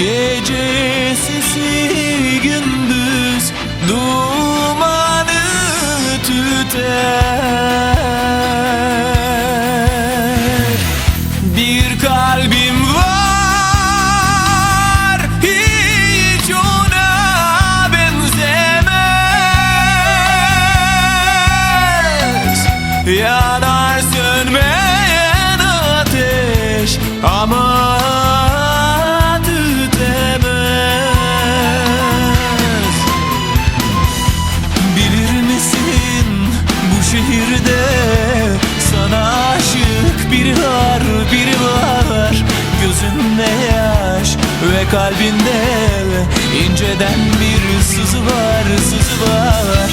Gece sesi gündüz Dumanı tüter. Bir kalbim var Hiç ona benzemez. Yanar şehirde sana aşık biri var biri var. Gözünde yaş ve kalbinde inceden bir sızı var sızı var.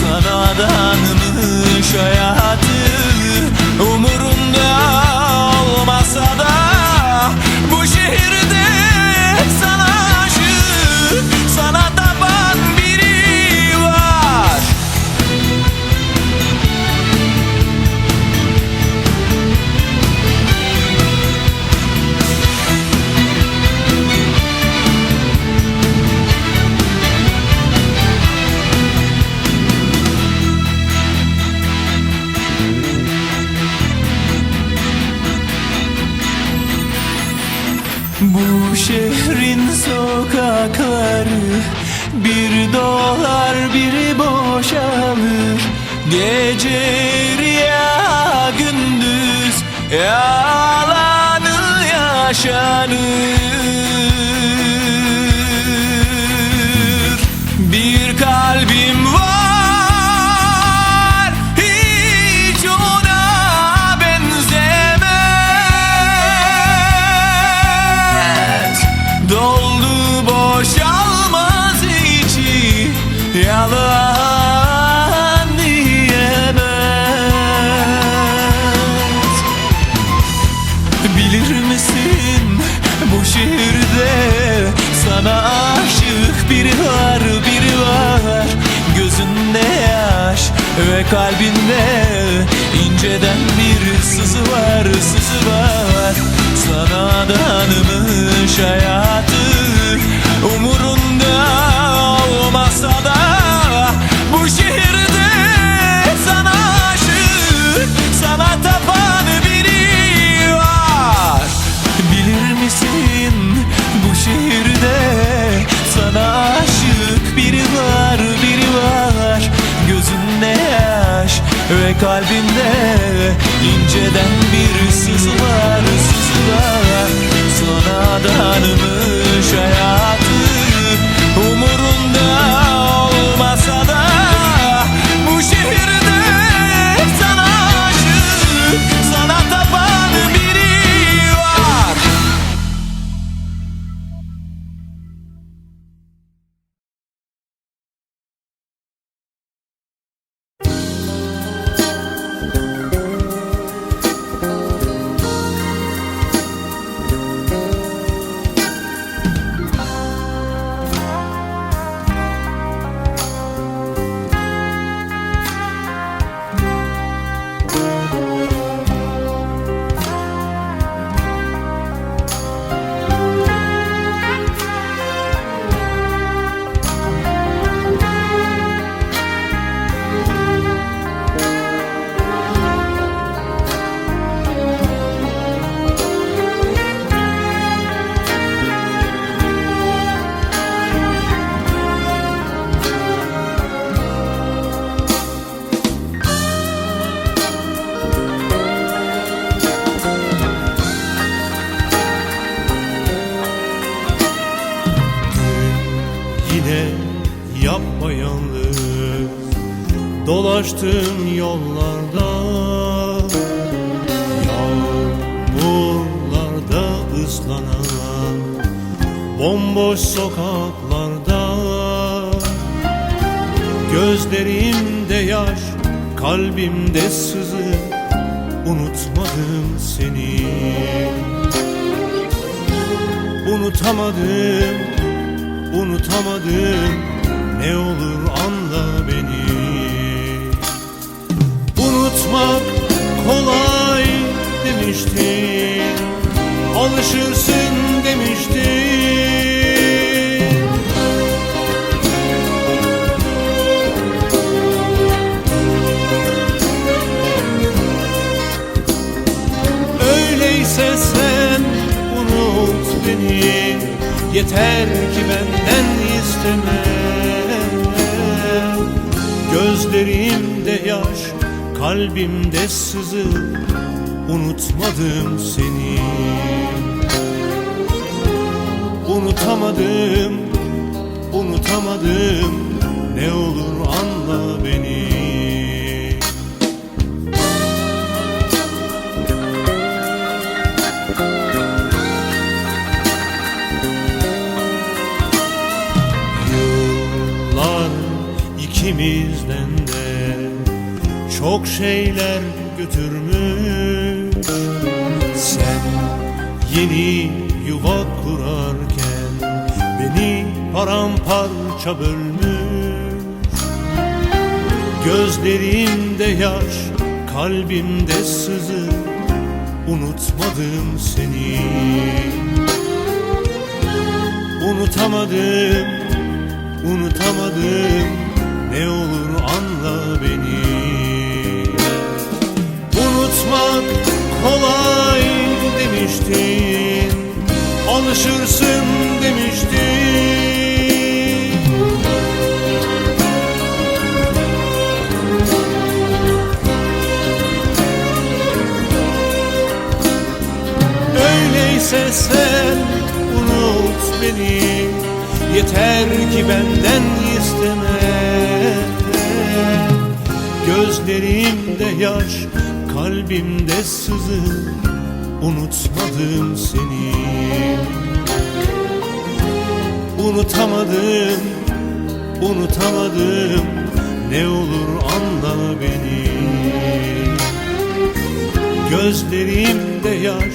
Sana adanmış hayatı Bu şehrin sokakları Bir dolar biri boşalır. Gece rüya gündüz Yalanı yaşanır Yalan diyemez. Bilir misin bu şehirde sana aşık biri var biri var. Gözünde yaş ve kalbinde inceden bir sızı var sızı var. Sana adanmış ve kalbinde inceden Dolaştım yollarda Yağmurlarda ıslanan Bomboş sokaklarda. Gözlerimde yaş Kalbimde sızı Unutmadım seni. Unutamadım Unutamadım ne olur anla beni Unutmak kolay değil demiştin Alışırsın demiştin Öyleyse sen unut beni. Yeter ki benden isteme. Gözlerimde yaş, kalbimde sızı Unutmadım seni. Unutamadım, unutamadım. Ne olur anla beni. Yıllar ikimizden de çok şeyler götürmüş. Sen yeni yuva kurarken beni paramparça bölmüş. Gözlerimde yaş, kalbimde sızı Unutmadım seni. Unutamadım, unutamadım Ne olur anla beni Öyleyse sen unut beni. Yeter ki benden isteme. Gözlerimde yaş, kalbimde sızı. Unutmadım seni. Unutamadım, unutamadım. Ne olur anla beni. Gözlerimde yaş,